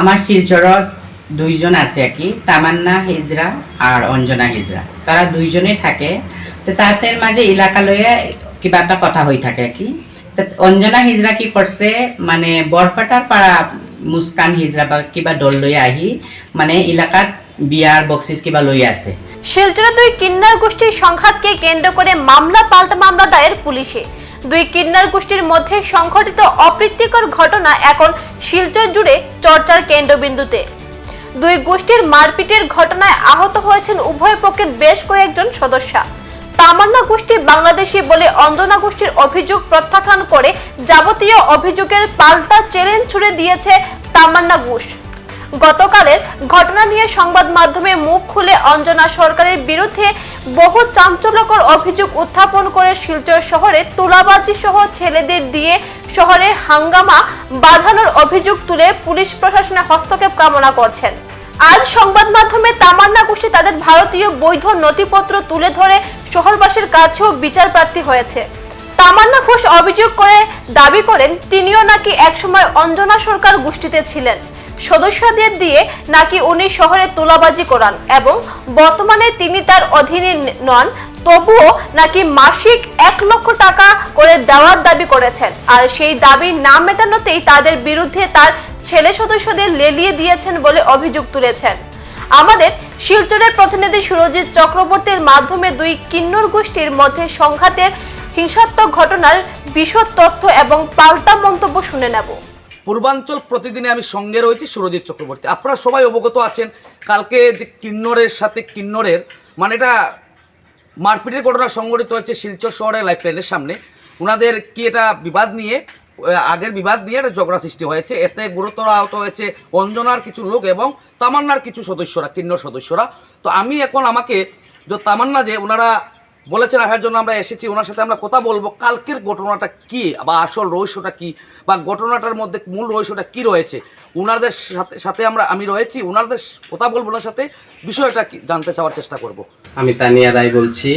আমার শিলচরত দুইজন আছে আর কি, তামান্না হিজরা আর অঞ্জনা হিজরা। তারা দুইজনে থাকে। তো তাদের মাঝে এলাকা লইয়া কিবা একটা কথা হয়ে থাকে আর কি। অঞ্জনা হিজরা কি করছে মানে বরপাটার পাড়া মুস্কান হিজরা বা কিবা দল লই আহি মানে এলাকাত বিয়ার বক্সিস কিবা লই আছে। শিলচরে দুই কিন্নার গোষ্ঠীর সংঘাতকে কেন্দ্র করে মামলা, পাল্টা মামলা দায়ের পুলিশে। দুই কিন্নার গোষ্ঠীর মধ্যে সংঘটিত অপ্রীতিকর ঘটনা এখন শিলচর জুড়ে চর্চার কেন্দ্রবিন্দুতে। দুই গোষ্ঠীর মারপিটের ঘটনায় আহত হয়েছেন উভয় পক্ষের বেশ কয়েকজন সদস্য। তামান্না গোষ্ঠী বাংলাদেশি বলে অঞ্জনা গোষ্ঠীর অভিযোগ প্রত্যাখ্যান করে যাবতীয় অভিযোগের পাল্টা চ্যালেঞ্জ ছুড়ে দিয়েছে তামান্না গোষ্ঠ গতকালের ঘটনা নিয়ে সংবাদ মাধ্যমে মুখ খুলে অঞ্জনা সরকারের বিরুদ্ধে বহু চাঞ্চল্যকর অভিযোগ উত্থাপন করে শিলচর শহরে তোলাবাজি সহ ছেলেদের দিয়ে শহরে হাঙ্গামা বাঁধানোর অভিযোগ তুলে পুলিশ প্রশাসনে হস্তক্ষেপ কামনা করছেন। আজ সংবাদ মাধ্যমে তামান্না গোষ্ঠী তাদের ভারতীয় বৈধ নথিপত্র তুলে ধরে শহরবাসীর কাছেও বিচার প্রার্থী হয়েছে। তামান্না ঘোষ অভিযোগ করে দাবি করেন, তিনিও নাকি একসময় অঞ্জনা সরকার গোষ্ঠীতে ছিলেন। সদস্যদের দিয়ে নাকি উনি শহরে তোলাবাজি করান এবং বর্তমানে তিনি তার অধীনে নন, তবুও নাকি মাসিক এক লক্ষ টাকা করে দেওয়ার দাবি করেছেন। আর সেই দাবি না মেটানোতেই তাদের বিরুদ্ধে তার ছেলে সদস্যদের লেলিয়ে দিয়েছেন বলে অভিযোগ তুলেছেন। আমাদের শিলচরের প্রতিনিধি সুরজিৎ চক্রবর্তীর মাধ্যমে দুই কিন্নর গোষ্ঠীর মধ্যে সংঘাতের হিংসাত্মক ঘটনার বিশদ তথ্য এবং পাল্টা মন্তব্য শুনে নেব। পূর্বাঞ্চল প্রতিদিনে আমি সঙ্গে রয়েছি সুরজিৎ চক্রবর্তী। আপনারা সবাই অবগত আছেন, কালকে যে কিন্নরের সাথে কিন্নরের মানে এটা মারপিটের ঘটনা সংঘটিত হয়েছে শিলচর শহরের লাইফ লাইনের সামনে। ওনাদের কি এটা বিবাদ নিয়ে আগের বিবাদ নিয়ে একটা ঝগড়া সৃষ্টি হয়েছে? এতে গুরুতর আহত হয়েছে অঞ্জনার কিছু লোক এবং তামান্নার কিছু সদস্যরা, কিন্নর সদস্যরা। তো আমি এখন আমাকে, যে তামান্না যে ওনারা বলেছেন আসার জন্য আমরা এসেছি, ওনার সাথে আমরা কথা বলব। কালকের ঘটনাটা কি বা আসল রহস্যটা কি বা ঘটনাটার মধ্যে মূল রহস্যটা কি রয়েছে? ওনাদের সাথে সাথে আমরা, আমি রয়েছি ওনাদের কথা বলব, ওনার সাথে বিষয়টা কি জানতে চাওয়ার চেষ্টা করব। আমি তানিয়া রায় বলছি,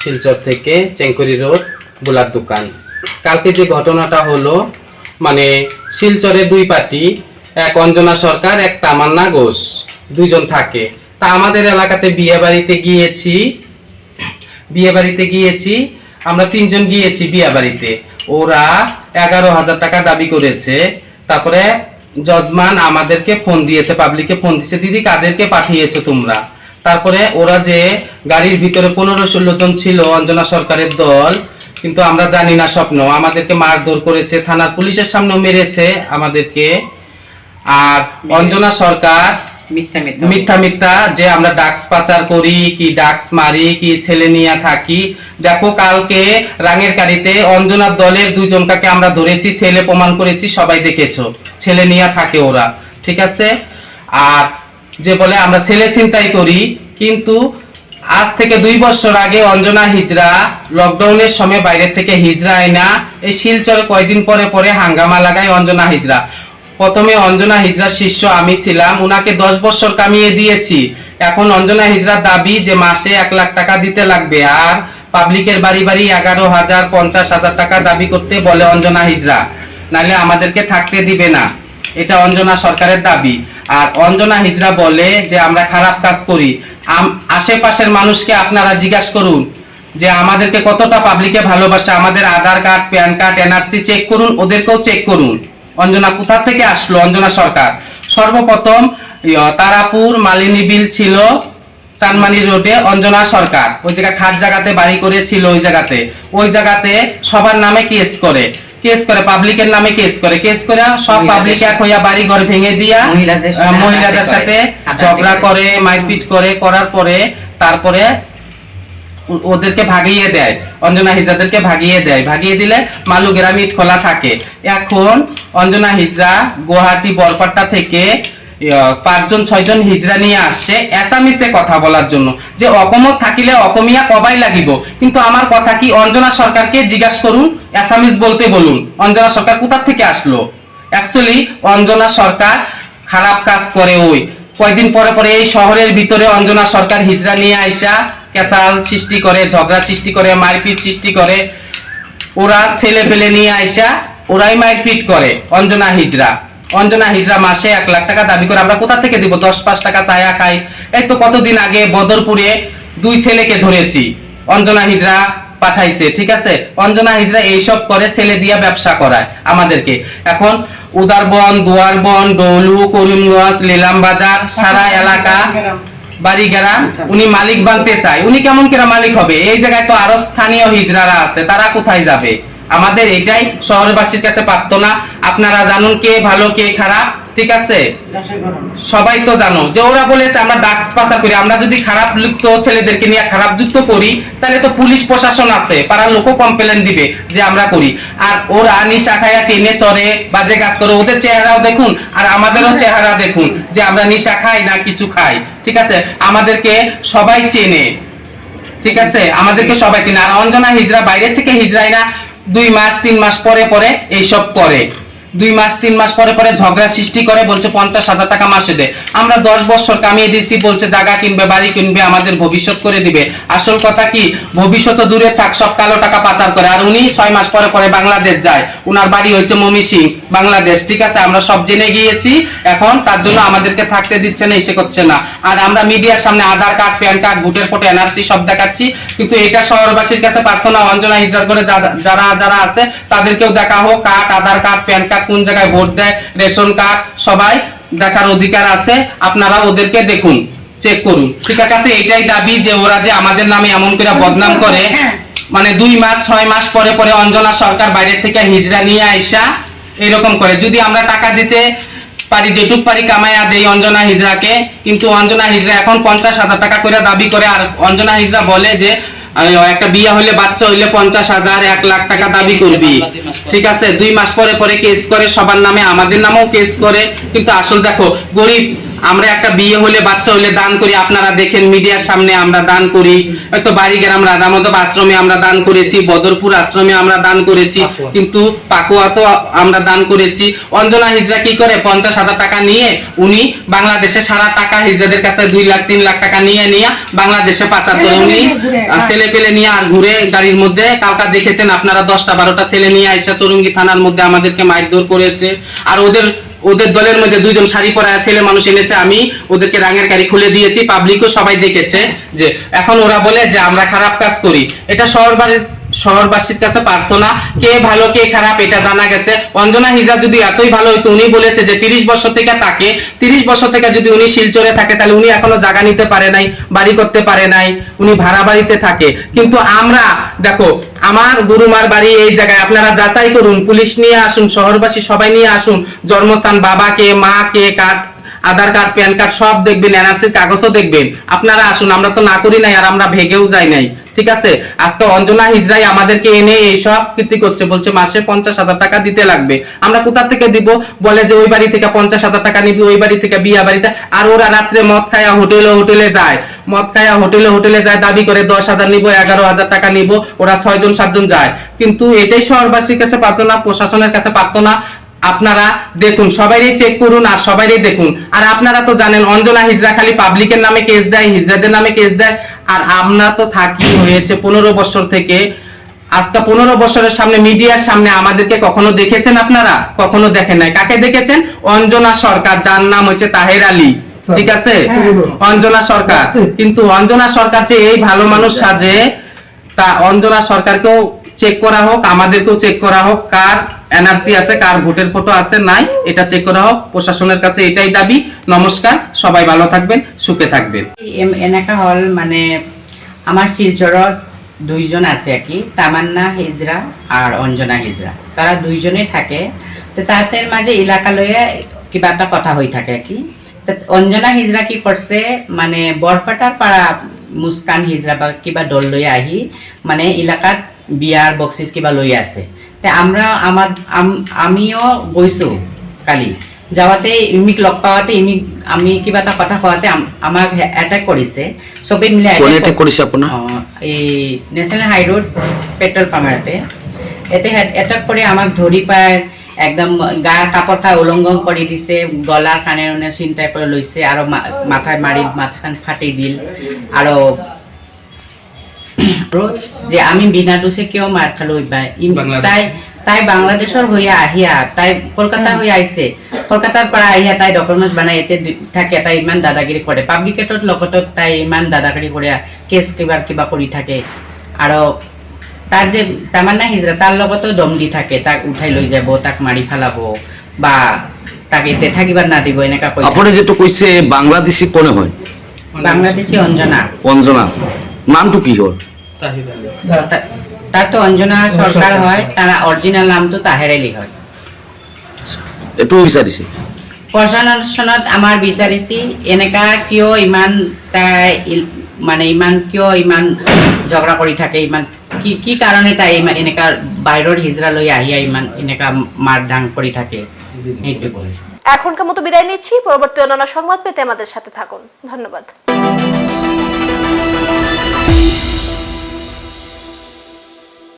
শিলচর থেকে চেঙ্কুরি রোড, বুলার দোকান। কালকে যে ঘটনাটা হলো মানে শিলচরে দুই পার্টি, এক অঞ্জনা সরকার, এক তামান্না ঘোষ, দুইজন থাকে। তা আমাদের এলাকাতে বিয়ে বাড়িতে গিয়েছি বিয়ে বাড়িতে গিয়েছি আমরা তিনজন গিয়েছি বিয়ে বাড়িতে ওরা এগারো হাজার টাকা দাবি করেছে। তারপরে জজমান আমাদেরকে ফোন দিয়েছে পাবলিককে ফোন দিয়েছে দিদি কাদেরকে পাঠিয়েছো তোমরা? তারপরে ওরা যে গাড়ির ভিতরে পনেরো ষোলো জন ছিল অঞ্জনা সরকারের দল কিন্তু আমরা জানি না স্বপ্ন। আমাদেরকে মারধর করেছে থানার পুলিশের সামনেও মেরেছে আমাদেরকে। আর অঞ্জনা সরকার মিথ্যা মিথ্যা যে আমরা ডাক্স পাচার করি, কি ডাক্স মারি, কি ছেলে নিয়ে থাকি। দেখো, কালকে রাঙের কারিতে অঞ্জনার দলের দুইজনটাকে আমরা ধরেছি, ছেলে প্রমাণ করেছি, সবাই দেখেছ। ছেলে নিয়ে থাকে ওরা, ঠিক আছে? আর যে বলে, আমরা ছেলে চিন্তাই করি, কিন্তু আজ থেকে দুই বছর আগে অঞ্জনা হিজরা লকডাউনের সময় বাইরের থেকে হিজরা আইনা, এই শিলচরে কয়দিন পরে পরে হাঙ্গামা লাগায় অঞ্জনা হিজরা। প্রথমে অঞ্জনা হিজরা শিষ্য আমি ছিলাম, উনাকে দশ বছর কামিয়ে দিয়েছি। এখন অঞ্জনা হিজরার দাবি যে মাসে এক লাখ টাকা দিতে লাগবে, আর পাবলিকের বাড়ি বাড়ি এগারো হাজার পঞ্চাশ হাজার টাকা দাবি করতে বলে অঞ্জনা হিজরা। নাহলে আমাদেরকে থাকতে দিবে না। এটা অঞ্জনা সরকারের দাবি। আর অঞ্জনা হিজরা বলে যে, আমরা খারাপ কাজ করি। আশেপাশের মানুষকে আপনারা জিজ্ঞাসা করুন যে, আমাদেরকে কতটা পাবলিকে ভালোবাসে? আমাদের Aadhaar card, PAN card, NRC check করুন, ওদেরকেও চেক করুন। অঞ্জনা কোথা থেকে আসলো? অঞ্জনা সরকার। সর্বপ্রথম তারাপুর মালিনী বিল ছিল চানমানি রোডে অঞ্জনা সরকার। ওই জায়গা খাট জায়গাতে বাড়ি করেছিল ওই জায়গাতে। ওই জায়গাতে সবার নামে কেস করে। কেস করে পাবলিকের নামে কেস করে। কেস করে সব পাবলিক এক হইয়া বাড়ি ঘর ভেঙে দিয়া মহিলাদের সাথে ঝগড়া করে। মারপিট করে করার পরে তারপরে ওদেরকে ভাগিয়ে দেয়, অঞ্জনা হিজরাদেরকে ভাগিয়ে দেয়। ভাগিয়ে দিলে মালু গ্রামে খোলা থাকে। এখন অঞ্জনা হিজরা গুয়াহাটি বরপাট্টা থেকে পাঁচজন, ছয়জন হিজরা নিয়ে আসছে এসামিসে কথা বলার জন্য। যে অকমত থাকিলে অকমিয়া কবাই লাগিব। কিন্তু আমার কথা কি অঞ্জনা সরকারকে জিজ্ঞাসা করুন? এসামিস বলতে বলুন, অঞ্জনা সরকার কোথা থেকে আসলো? অ্যাকচুয়ালি অঞ্জনা সরকার খারাপ কাজ করে ওই। কয়েকদিন পরে পরে এই শহরের ভিতরে অঞ্জনা সরকার হিজরা নিয়ে আইসা কেঁচাল সৃষ্টি করে, ঝগড়া সৃষ্টি করে, মারপিট সৃষ্টি করে, ওরা ছেলে পেলে নিয়ে আইসা, ওরাই মারপিট করে, অঞ্জনা হিজরা। অঞ্জনা হিজরা মাসে এক লাখ টাকা দাবি করে, আমরা কোথা থেকে দিব? দশ, পাঁচ টাকা চায়া খাই। এই তো কতদিন আগে বদরপুরে দুই ছেলেকে ধরেছি, অঞ্জনা হিজরা পাঠাইছে, ঠিক আছে? অঞ্জনা হিজরা এইসব করে ছেলে দিয়া ব্যবসা করায় আমাদেরকে। এখন উদারবন, দুয়ারবন, ডলু, করিমগঞ্জ লিলাম বাজার সারা এলাকা বাড়ি উনি মালিক বানতে চায়। উনি কেমন করে মালিক হবে? এই জায়গায় তো আরও স্থানীয় হিজড়ারা আছে, তারা কোথায় যাবে? আমাদের এটাই শহরবাসীর কাছে প্রার্থনা। আপনারা জানুন কে ভালো, কে খারাপ। ঠিক আছে? সবাই তো জানো যে ওরা বলেছে আমরা ডাক্স পাচার করি, আমরা যদি খারাপ লিপ্ত ছেলেদেরকে নিয়ে খারাপ যুক্ত করি, তাহলে তো পুলিশ প্রশাসন আছে, পাড়ার লোকও কমপ্লেন দিবে যে আমরা করি। আর ওরা নিশা খায়া টেনে চড়ে, বাজে কাজ করে, ওদের চেহারাও দেখুন, আর আমাদেরও চেহারা দেখুন যে আমরা নিশা খাই না কিছু খাই। ঠিক আছে? আমাদেরকে সবাই চেনে। ঠিক আছে? আমাদেরকে সবাই চেনে। আর অঞ্জনা হিজরা বাইরে থেকে হিজরাই না দুই মাস, তিন মাস পরে পরে এইসব করে। দুই মাস, তিন মাস পরে পরে ঝগড়া সৃষ্টি করে বলছে পঞ্চাশ হাজার টাকা মাসে দে। আমরা দশ বছর কামিয়ে দিয়েছি, বলছে জায়গা কিনবে, বাড়ি কিনবে, আমাদের ভবিষ্যৎ করে দিবে। আসল কথা কি? ভবিষ্যৎ দূরে থাক, সব কালো টাকা পাচার করে। আর উনি ছয় মাস পরে পরে বাংলাদেশ যায়। উনার বাড়ি হচ্ছে মমি সিং, বাংলাদেশ। ঠিক আছে, আমরা সব জেনে গিয়েছি। এখন তার জন্য আমাদেরকে থাকতে দিচ্ছে না, এসে করছে না। আর আমরা মিডিয়ার সামনে আধার কার্ড, প্যান কার্ড, ভোটের ফটো, এনআরসি সব দেখাচ্ছি। কিন্তু এটা শহরবাসীর কাছে প্রার্থনা, অঞ্জনা হিজার করে যারা যারা আছে, তাদেরকেও দেখা হোক, card, Aadhaar card, PAN card কোন জায়গায় ভোট দেয়, রেশন কার্ড সবাই দেখার অধিকার আছে, আপনারা ওদেরকে দেখুন চেক করুন। ঠিক আছে এটাই দাবি যে ওরা যে আমাদের নামে এমন করে বদনাম করে মানে দুই মাস, ছয় মাস পরে পরে অঞ্জনা সরকার বাইরে থেকে হিজরা নিয়ে আইসা এরকম করে। যদি আমরা টাকা দিতে পারি, যেটুক পারি কামাইয়া দেই অঞ্জনা হিজরাকে কিন্তু অঞ্জনা হিজরা এখন পঞ্চাশ হাজার টাকা করে দাবি করে, আর অঞ্জনা হিজরা বলে যে একটা বিয়ে হলে বাচ্চা হইলে পঞ্চাশ হাজার, এক লাখ টাকা দাবি করবি। ঠিক আছে? দুই মাস পরে পরে কেস করে, সবার নামে আমাদের নামেও কেস করে। কিন্তু আসল দেখো, গরিব আমরা একটা বিয়ে হলে বাচ্চা হইলে দান করি আপনারা দেখেন মিডিয়ার সামনে আমরা দান করি। হয়তো বাড়ি গ্রাম রাধামাধব আশ্রমে আমরা দান করেছি বদরপুর আশ্রমে আমরা দান করেছি কিন্তু পাকুয়া তো আমরা দান করেছি। অঞ্জনা হিজরা কি করে? পঞ্চাশ হাজার টাকা নিয়ে উনি বাংলাদেশে সারা টাকা হিজড়াদের কাছে দুই লাখ তিন লাখ টাকা নিয়ে নিয়ে বাংলাদেশে পাচার করে। উনি ছেলে পেলে নিয়ে আর ঘুরে গাড়ির মধ্যে কালকা দেখেছেন আপনারা দশটা বারোটা ছেলে নিয়ে আইসা চরুঙ্গি থানার মধ্যে আমাদেরকে মারধর করেছে। আর ওদের ওদের দলের মধ্যে দুইজন শাড়ি পরা ছেলে মানুষ এনেছে, আমি ওদেরকে রাঙের গাড়ি খুলে দিয়েছি পাবলিকও সবাই দেখেছে যে এখন ওরা বলে যে আমরা খারাপ কাজ করি। এটা শহরবাড়ির শহরবাসীর কাছে প্রার্থনা, কে ভালো, কে খারাপ, এটা জানা গেছে। অঞ্জনা হিজা যদি এতই ভালো হইতো, উনি বলেছে যে তিরিশ বছর থেকে তাকে, তিরিশ বছর থেকে যদি উনি শিলচরে থাকে, তাহলে উনি এখনও জায়গা নিতে পারে নাই, বাড়ি করতে পারে নাই, উনি ভাড়া বাড়িতে থাকে। কিন্তু আমরা, দেখো আমার গুরুমার বাড়ি এই জায়গায়। আপনারা যাচাই করুন, পুলিশ নিয়ে আসুন, শহরবাসী সবাই নিয়ে আসুন, জন্মস্থান বাবাকে, মাকে কাঠ আধার কার্ড, প্যান কার্ড সব দেখবেন এনআরসির কাগজও দেখবেন। আপনারা আসুন, আমরা তো না করি নাই আর আমরা ভেগেও যাই নাই। ঠিক আছে? আজকে অঞ্জনা হিজরাই আমাদেরকে এনে এইসব কীর্তি করছে, বলছে মাসে পঞ্চাশ হাজার টাকা দিতে লাগবে। আমরা কোথা থেকে দিব? বলে যে ওই বাড়ি থেকে পঞ্চাশ হাজার টাকা নিবি, ওই বাড়ি থেকে বিয়া বাড়িতে। আর ওরা রাত্রে মদ খায়া হোটেলে হোটেলে যায়। মদ খায়া হোটেলে হোটেলে যায়, দাবি করে দশ হাজার নিবো, এগারো হাজার টাকা নিবো, ওরা ছয়জন, সাতজন যায়। কিন্তু এটাই শহরবাসীর কাছে পারতো না প্রশাসনের কাছে পারতো না আপনারা দেখুন সবাইই চেক করুন আর সবাইই দেখুন। আর আপনারা তো জানেন অঞ্জনা হিজরা খালি পাবলিকের নামে কেস দেয় হিজরাদের নামে কেস দেয়। আর আমরা তো থাকি হয়েছে পনেরো বছর থেকে। আজকে পনেরো বছরের সামনে মিডিয়ার সামনে আমাদেরকে কখনো দেখেছেন আপনারা? কখনো দেখেন নাই। কাকে দেখেছেন? অঞ্জনা সরকার যার নাম হচ্ছে তাহের আলী। ঠিক আছে? অঞ্জনা সরকার। কিন্তু অঞ্জনা সরকার যে এই ভালো মানুষ সাজে তা অঞ্জনা সরকারকেও চেক করা হোক আমাদেরকেও চেক করা হোক। কার? এনআরসি আছে, কার ভোটের ফটো আছে, নাই, এটা চেক করা হোক, প্রশাসনের কাছে এটাই দাবি। নমস্কার, সবাই ভালো থাকবেন, সুখে থাকবেন। এনেকা হল মানে আমার শিলচৰত দুইজন আছে আর কি, তামান্না হিজরা আর অঞ্জনা হিজরা। তারা দুইজনে থাকে। তো তাদের মাঝে এলাকা লয়ে কিবা এটা কথা হৈ থাকে আর কি। অঞ্জনা হিজরা কি করছে মানে বৰপেটাৰ পাৰা মুস্কান হিজৰা বা কিবা দল লৈ আহি মানে এলাকাত বিয়াৰ বক্সিছ কিবা লৈ আছে। তে আমরা আমার আম- আমিও গৈছোঁ কালি। যাওয়াতে ইমিক লগ পাওয়াতে ইমিক আমি কিবা এটা কথা কোৱাতে আমাক এটেক কৰিছে। চবেই মিলি attack কোনে কৰ- attack কৰিছে আপোনাক? এই নেশ্যনেল হাই ৰোড পেট্ৰল পাম্পতে এতে এটেক কৰি আমাক ধৰি পাই একদম গাৰ কাপোৰ খাই উলংঘন কৰি দিছে গলাৰ কাণে চিন্তাই কৰি লৈছে আৰু মা- মাথাত মাৰি মাথাখন ফাটি দিল আৰু যে আমি বিনা দোষে কিয় মাৰ খালো। তাই তাই বাংলাদেশের হইয়া আহিয়া তাই কলকাতা হইয়া আইছে। কলকাতার পৰা আহিয়া তাই ডকুমেন্টস বনাই এতে থাকে তাই ইমান কৰে। পাব্লিকেটৰ লগত তাই ইমান দাদাগিৰি কৰি কেছ কিবা কিবা কৰি থাকে। আৰু তাৰ যে তামান্না হিজৰা তাৰ লগতো দম দি থাকে তাক উঠাই লৈ যাব তাক মাৰি পেলাব বা তাক এতে থাকিব নাদিব এনেকা কৈ। আপুনি যেটো কৈছে বাংলাদেশী কোনে হয়? বাংলাদেশী অঞ্জনা। অঞ্জনা। নামটো কি হয় তার তো অঞ্জনা সরকার হয় তার অরিজিনাল নামটো তাহের আলী হয়। এইটো বিচাৰিছে? প্ৰশাসনত আমাৰ বিচাৰিছি এনেকা কিয় ইমান তাই মানে ইমান কিয় ইমান ঝগড়া কৰি থাকে ইমান কি কি কাৰণে তাই ইমান এনেকা বাহিৰৰ হিজৰা লৈ আহিয়া ইমান এনেকা মাৰ দাং কৰি থাকে সেইটো এখনকার মতো বিদায় নিচ্ছি পরবর্তী অন্যান্য সংবাদ পেতে আমাদের সাথে থাকুন। ধন্যবাদ।